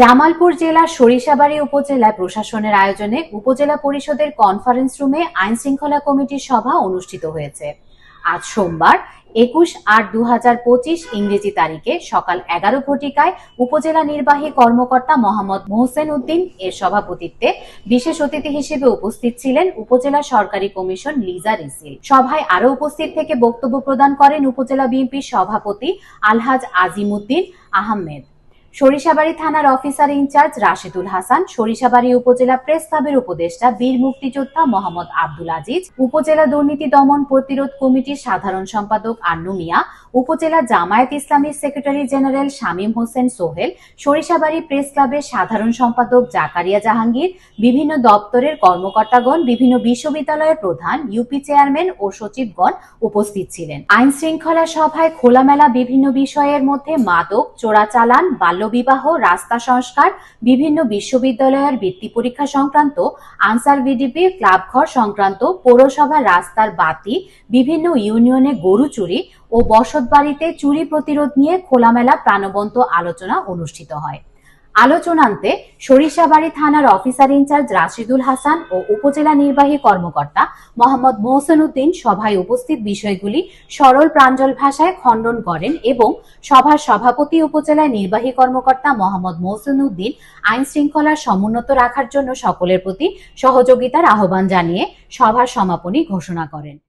জামালপুর জেলার সরিষাবাড়ী উপজেলায় প্রশাসনের আয়োজনে উপজেলা পরিষদের কনফারেন্স রুমে আইন শৃঙ্খলা কমিটির সভা অনুষ্ঠিত হয়েছে। আজ সোমবার, একুশ আট দু হাজার পঁচিশ ইংরেজি তারিখে সকাল এগারো ঘটিকায় উপজেলা নির্বাহী কর্মকর্তা মোহাম্মদ মোহসেন উদ্দিন এর সভাপতিত্বে বিশেষ অতিথি হিসেবে উপস্থিত ছিলেন উপজেলা সরকারি কমিশন লিজা রিসিল। সভায় আরও উপস্থিত থেকে বক্তব্য প্রদান করেন উপজেলা বিএনপির সভাপতি আলহাজ আজিমুদ্দিন আহমেদ। সরিষাবাড়ী থানার officer in charge Rashedul Hasan, Sarishabari upazila press ক্লাবের উপদেষ্টা, বীর মুক্তিযোদ্ধা মোহাম্মদ আব্দুল আজিজ, উপজেলা দুর্নীতি দমন প্রতিরোধ কমিটির সাধারণ সম্পাদক আন্নু মিয়া, উপজেলা জামায়াত ইসলামীর secretary general Shamim Hossain Sohel, Sarishabari press ক্লাবের সাধারণ সম্পাদক জাকারিয়া জাহাঙ্গীর, বিভিন্ন দপ্তরের কর্মকর্তাগণ, বিভিন্ন বিশ্ববিদ্যালয়ের প্রধান, ইউপি চেয়ারম্যান ও সচিবগণ উপস্থিত ছিলেন। আইন শৃঙ্খলা সভায় খোলামেলা বিভিন্ন বিষয়ের মধ্যে মাদক, চোরাচালান বাল্যবিবাহ, রাস্তা সংস্কার, বিভিন্ন বিশ্ববিদ্যালয়ের বৃত্তি পরীক্ষা সংক্রান্ত, আনসার ভিডিপি ক্লাব ঘর সংক্রান্ত পৌরসভার রাস্তার বাতি, বিভিন্ন ইউনিয়নে গরু চুরি ও বসত বাড়িতে চুরি প্রতিরোধ নিয়ে খোলামেলা প্রাণবন্ত আলোচনা অনুষ্ঠিত হয়। আলোচনান্তে সরিষাবাড়ী থানার officer in charge Rashidul Hasan ও উপজেলা নির্বাহী কর্মকর্তা মোহাম্মদ মোহসেন উদ্দিন সভায় উপস্থিত বিষয়গুলি সরল প্রাঞ্জল ভাষায় খণ্ডন করেন এবং সভার সভাপতি উপজেলা নির্বাহী কর্মকর্তা মোহাম্মদ মোহসেন উদ্দিন আইন শৃঙ্খলা সমুন্নত রাখার জন্য সকলের প্রতি সহযোগিতার আহ্বান জানিয়ে সভার সমাপনী ঘোষণা করেন।